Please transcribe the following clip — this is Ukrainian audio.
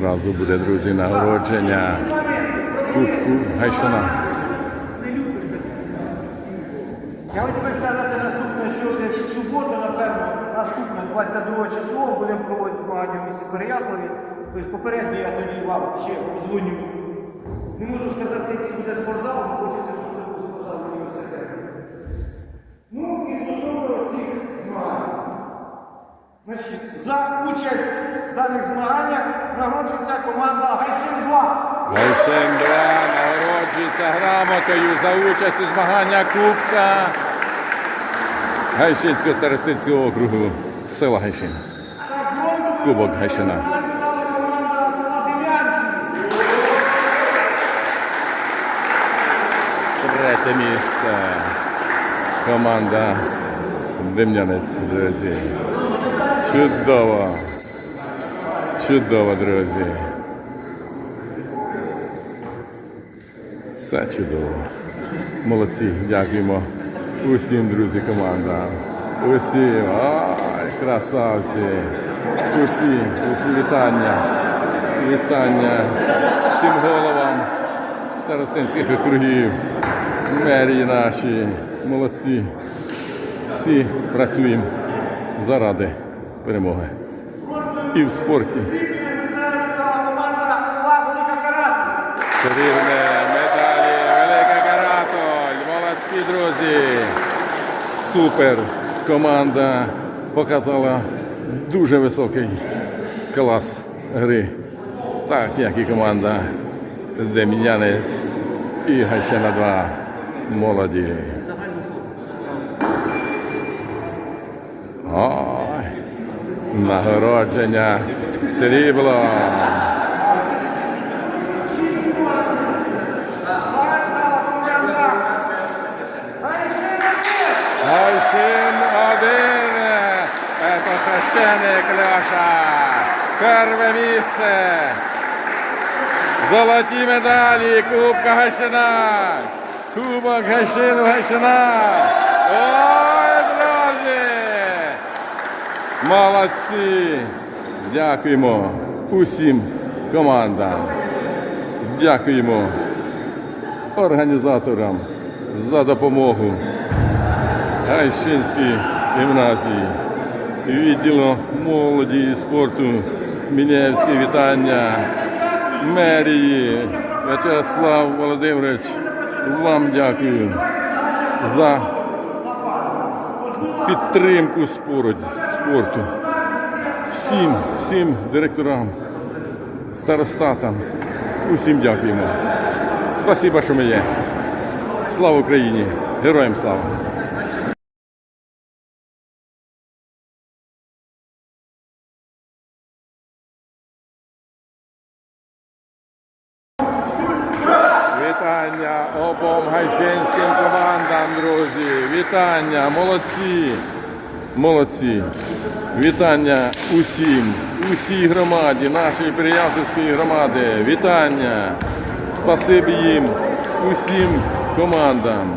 Зразу буде, друзі, нагородження Кубку Гайшина. Я хотів сказати наступне, що десь в суботу, напевно, наступне 22 число будемо проводити змагання в місті Переяславі. Тобто попередньо я тоді вам ще дзвоню. Не можу сказати, який буде спортзал, але хочеться, щоб це був спортзал в університеті. Ну і стосовно цих змагань. Значить, за участь в даних змаганнях нагороджується команда Гайшин 2. Гайшин 2 нагороджується грамотою за участь у змаганнях Кубка Гайшинського старостинського округу села Гайшин. Кубок Гайшина. Третє місце. Команда Дем'янець, друзі. Чудово. Чудово, друзі. Це чудово. Молодці, дякуємо усім, друзі, командам. Усім, ай, красавці. Усі, усі вітання. Вітання всім головам старостинських округів, мерії наші, молодці. Всі працюємо заради перемоги. І в спорті. Срібне медалі Велика Каратоль. Молодці, друзі. Супер. Команда показала дуже високий клас гри. Так, як і команда Дем'янець і Гайщина 2. Молоді. Нагородження срібло. Гайшин один. Это священник Леша. Перше місце. Золоті медалі Кубка Гайшина. Кубок Гайшину Гайшина. Ой, друзі! Молодці! Дякуємо усім командам. Дякуємо організаторам за допомогу. Гайщинській гімназії, відділу молоді і спорту, Мінєвське вітання, мерії, В'ячеслав Володимирович, вам дякую за підтримку спорту. Спорту. Всім, всім директорам, старостатам, усім дякуємо. Спасибо, що ми є. Слава Україні! Героям слава! Вітання обом гайшинським командам, друзі. Вітання, молодці. Молодці. Вітання усім, усій громаді, нашій Переяславської громади. Вітання. Спасибі їм, усім командам.